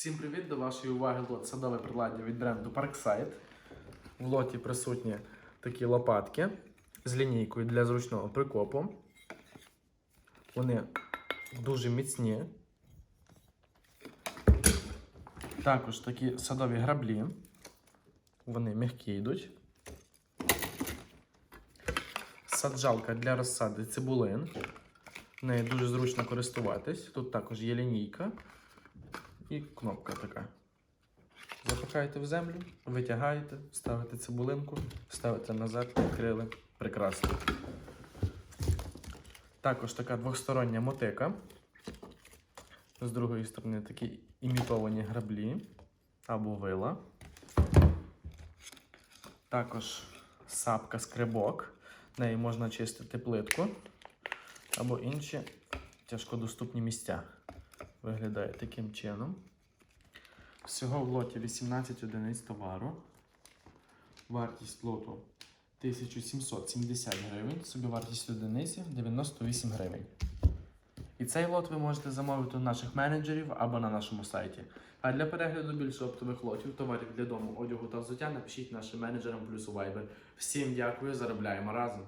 Всім привіт! До вашої уваги лот садове приладдя від бренду Parkside. В лоті присутні такі лопатки з лінійкою для зручного прикопу. Вони дуже міцні. Також такі садові граблі. Вони м'які йдуть. Саджалка для розсади цибулин. Нею дуже зручно користуватись. Тут також є лінійка і кнопка така. Запихаєте в землю, витягаєте, ставите цибулинку, ставите назад, відкрили. Прекрасно. Також така двостороння мотика. З другої сторони такі імітовані граблі або вила. Також сапка скребок. Нею можна чистити плитку або інші тяжкодоступні місця. Виглядає таким чином. Всього в лоті 18 одиниць товару. Вартість лоту 1770 гривень, собівартість одиниці 98 гривень. І цей лот ви можете замовити у наших менеджерів або на нашому сайті. А для перегляду більше оптових лотів, товарів для дому, одягу та взуття напишіть нашим менеджерам плюс у Viber. Всім дякую, заробляємо разом!